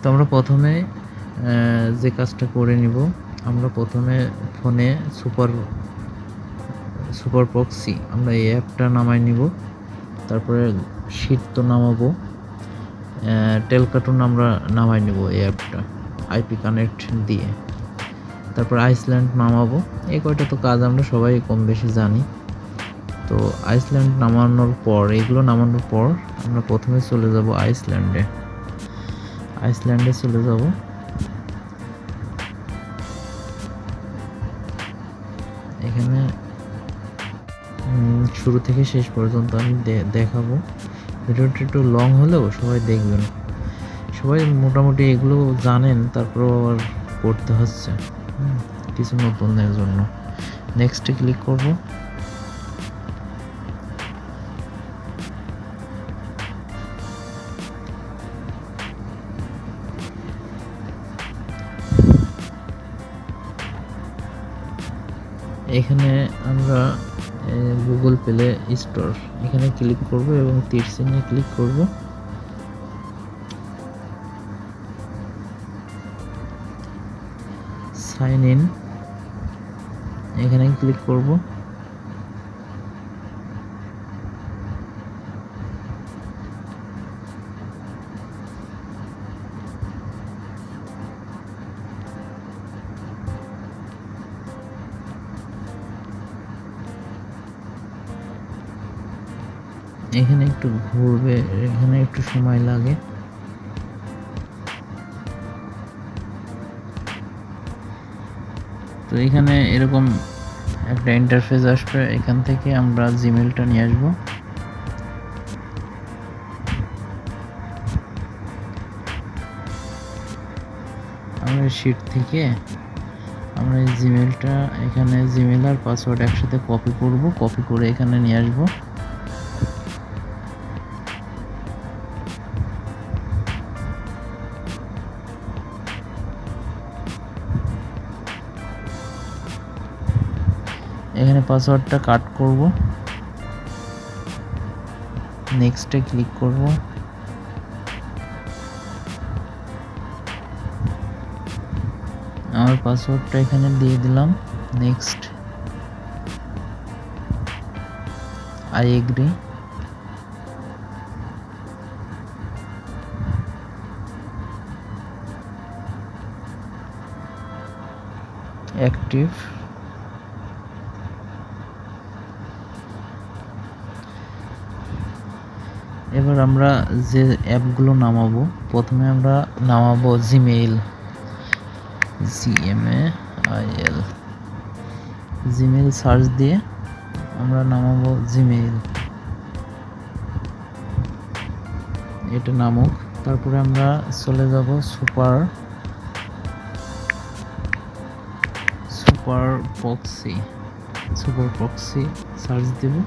তো আমরা প্রথমে যে কাজটা করে নিব, আমরা প্রথমে ফোনে সুপার সুপার প্রক্সি, আমরা এই অ্যাপটা নামাই নিব। তারপরে শীট তো নামাবো টেলকার্টুন আমরা নামাই নিব এই অ্যাপটা আইপি কানেক্ট দিয়ে। তারপর আইসল্যান্ড নামাবো, এই কয়টা তো কাজ আমরা সবাই কম বেশি জানি। তো আইসল্যান্ড নামানোর পর এগুলো নামানোর পর আমরা প্রথমে চলে যাব আইসল্যান্ডে। আইসল্যান্ডে চলে যাব। এখানে শুরু থেকে শেষ পর্যন্ত আমি দেখাবো। ভিডিওটা একটু লং হলেও সবাই দেখবেন। সবাই মোটামুটি এগুলো জানেন তারপর আবার করতে হচ্ছে। কিছু নতুনদের জন্য। নেক্সটে ক্লিক করব। এখানে আমরা গুগল প্লে স্টোর এখানে ক্লিক করব এবং তীর চিহ্নে ক্লিক করব। সাইন ইন এখানে ক্লিক করব। এখানে একটু ঘুরবে, এখানে একটু সময় লাগে। তো এখানে এরকম একটা ইন্টারফেস আসবে, এখান থেকে আমরা জিমেলটা নিয়ে আসব। আমরা শিট থেকে আমরা এই জিমেলটা এখানে জিমেল আর পাসওয়ার্ড একসাথে কপি করব কপি করে এখানে নিয়ে আসব। পাসওয়ার্ডটা কাট করব। নেক্সটে ক্লিক করব। আমার পাসওয়ার্ডটা এখানে দিয়ে দিলাম। নেক্সট আই এগ্রি অ্যাক্টিভ এবার আমরা যে অ্যাপগুলো নামাবো, প্রথমে আমরা নামাবো Gmail G M A I L Gmail search দিয়ে আমরা নামাবো জিমেইল এটা নামুক। তারপরে আমরা চলে যাব super super proxy super proxy search দেবো।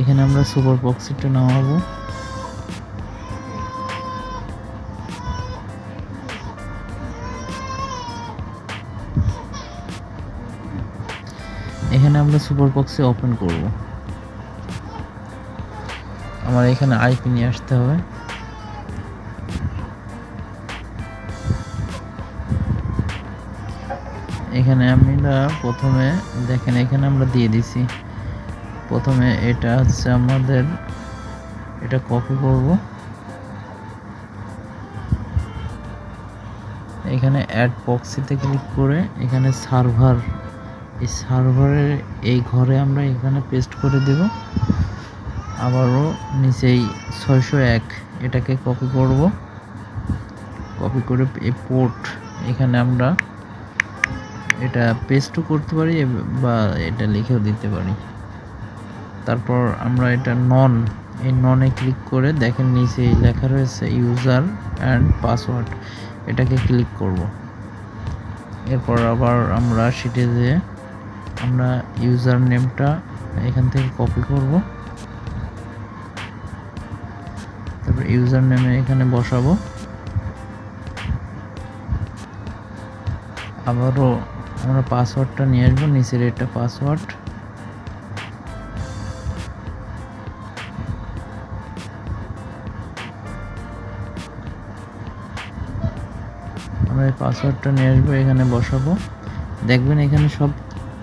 এখানে আমরা সুপার বক্সিটা নামাবো। এখানে আমরা সুপার বক্সে ওপেন করব। আমার এখানে আইপি নিয়ে আসতে হবে। এখানে আমরা প্রথমে দেখেন, এখানে আমরা দিয়ে দিছি। প্রথমে এটা হচ্ছে আমাদের, এটা কপি করব। এখানে অ্যাড বক্সিতে ক্লিক করে এখানে সার্ভার এই সার্ভারের এই ঘরে আমরা এখানে পেস্ট করে দেব। আবারও নিচেই ছয়শো এক, এটাকে কপি করব। কপি করে এই পোর্ট এখানে আমরা এটা পেস্টও করতে পারি, বা এটা লিখেও দিতে পারি। তারপর আমরা এটা নন এই ননে ক্লিক করে দেখেন নিচে লেখা রয়েছে ইউজার অ্যান্ড পাসওয়ার্ড এটাকে ক্লিক করব। এরপর আবার আমরা শিটে যেয়ে আমরা ইউজার নেমটা এখান থেকে কপি করব। তারপর ইউজার নেমে এখানে বসাবো। আবারও আমরা পাসওয়ার্ডটা নিয়ে আসব, নিচের এটা পাসওয়ার্ড আমরা এই পাসওয়ার্ডটা নিয়ে আসব, এখানে বসাবো। দেখবেন এখানে সব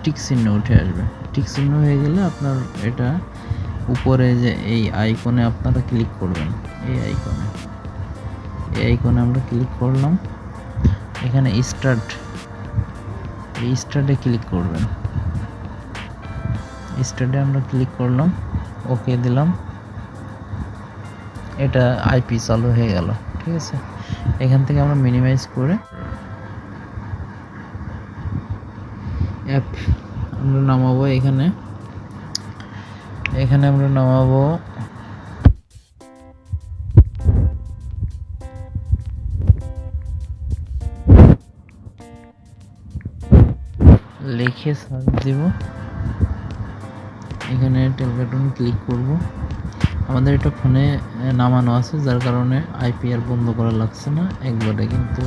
টিক চিহ্ন উঠে আসবে। টিক চিহ্ন হয়ে গেলে আপনার এটা উপরে যে এই আইকনে আপনারা ক্লিক করবেন। এই আইকনে এই আইকনে আমরা ক্লিক করলাম। এখানে স্টার্ট এই স্টার্টে ক্লিক করবেন। স্টার্টে আমরা ক্লিক করলাম। ওকে দিলাম। এটা আইপি চালু হয়ে গেল। ঠিক আছে? এখান থেকে আমরা মিনিমাইজ করে অ্যাপ আমরা নামাবো এখানে। এখানে আমরা নামাবো লিখে সার্চ দিব। এখানে টেলকার্টুন ক্লিক করব। আমাদের এটা ফোনে নামানো আছে, যার কারণে আইপি আর বন্ধ করা লাগছে না। একবারে কিন্তু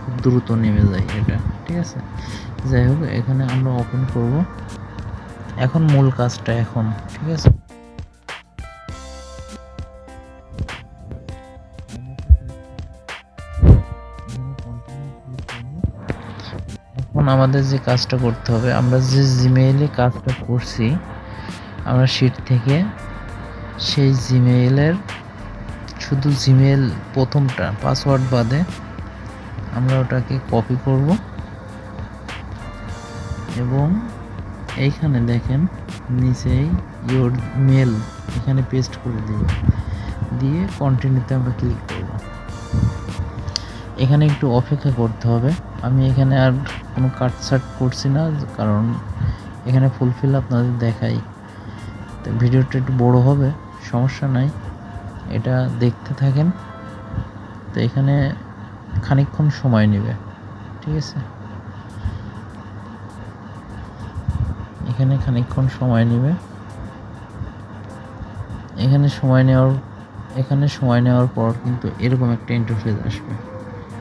খুব দ্রুত নেমে যায় এটা, ঠিক আছে? যাই হোক, এখানে আমরা ওপেন করব। এখন মূল কাজটা এখন, ঠিক আছে? এখন আমাদের যে কাজটা করতে হবে, আমরা যে জিমেইলে কাজটা করছি, আমরা শিট থেকে সেই জিমেইলের শুধু জিমেইল প্রথমটা পাসওয়ার্ড বাদে আমরা ওটাকে কপি করব। এবং এইখানে দেখেন, নিচেই ইয়োর মেল এখানে পেস্ট করে দিব। দিয়ে কন্টিনিউতে আমরা ক্লিক করব। এখানে একটু অপেক্ষা করতে হবে। আমি এখানে আর কোনো কাট সাট করছি না, কারণ এখানে ফুলফিল আপনাদের দেখাই। তো ভিডিওটা একটু বড় হবে। সমস্যা নাই। এটা দেখতে থাকেন। তো এখানে খানিকক্ষণ সময় নেবে। ঠিক আছে? এখানে খানিকক্ষণ সময় নেবে। এখানে সময় নেওয়ার, এখানে সময় নেওয়ার পর কিন্তু এরকম একটা ইন্টারফেস আসবে।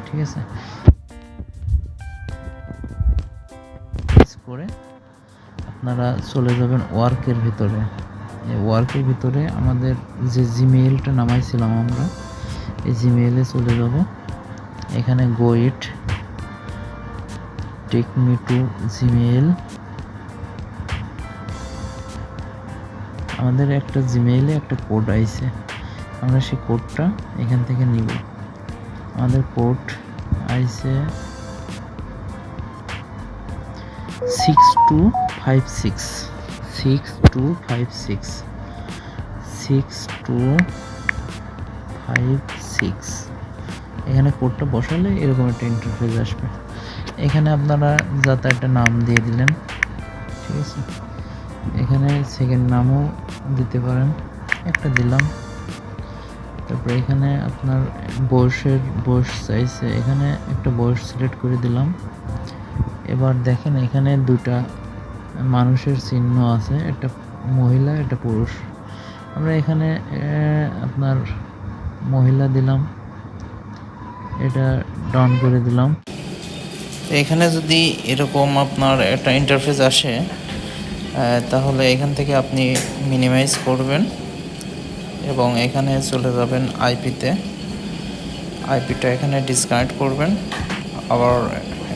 ঠিক আছে? করে আপনারা চলে যাবেন ওয়ার্কের ভিতরে। ওয়ার্কের ভিতরে আমাদের যে জিমেইলটা নামাইছিলাম আমরা, এই জিমেইলে চলে যাব। এখানে go it take me to Gmail আমাদের একটা জিমেইলে একটা কোড আইছে। আমরা সেই কোডটা এখান থেকে নিব। আমাদের কোড আইছে six two five six six two five six six two five six এখানে কোডটা বসালে এরকম একটা ইন্টারফেস আসবে। এখানে আপনারা যাতে একটা নাম দিয়ে দিলেন, ঠিক আছে? এখানে সেকেন্ড নামও দিতে পারেন, একটা দিলাম। তারপরে এখানে আপনার বয়সের, বয়স চাইছে এখানে একটা বয়স সিলেক্ট করে দিলাম। এবার দেখেন এখানে দুটা মানুষের চিহ্ন আছে, একটা মহিলা, একটা পুরুষ। আমরা এখানে আপনার মহিলা দিলাম। এটা ডাউন করে দিলাম। এখানে যদি এরকম আপনার একটা ইন্টারফেস আসে তাহলে এখান থেকে আপনি মিনিমাইজ করবেন এবং এখানে চলে যাবেন আইপিতে আইপিটা এখানে ডিসকানেক্ট করবেন, আবার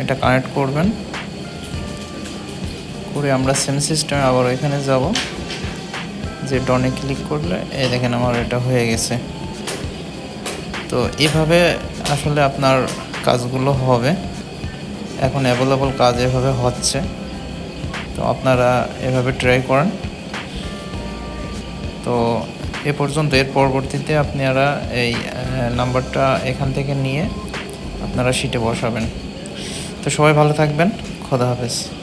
এটা কানেক্ট করবেন। করে আমরা সেম সিস্টেমে আবার এখানে যাব। যে ডনে ক্লিক করলে, এই দেখেন আমার এটা হয়ে গেছে। তো এভাবে আসলে আপনার কাজগুলো হবে। এখন অ্যাভেলেবল কাজ এভাবে হচ্ছে। তো আপনারা এভাবে ট্রাই করেন। তো এ পর্যন্ত, এর পরবর্তীতে আপনারা এই নাম্বারটা এখান থেকে নিয়ে আপনারা শিটে বসাবেন। তো সবাই ভালো থাকবেন। খোদা হাফেজ।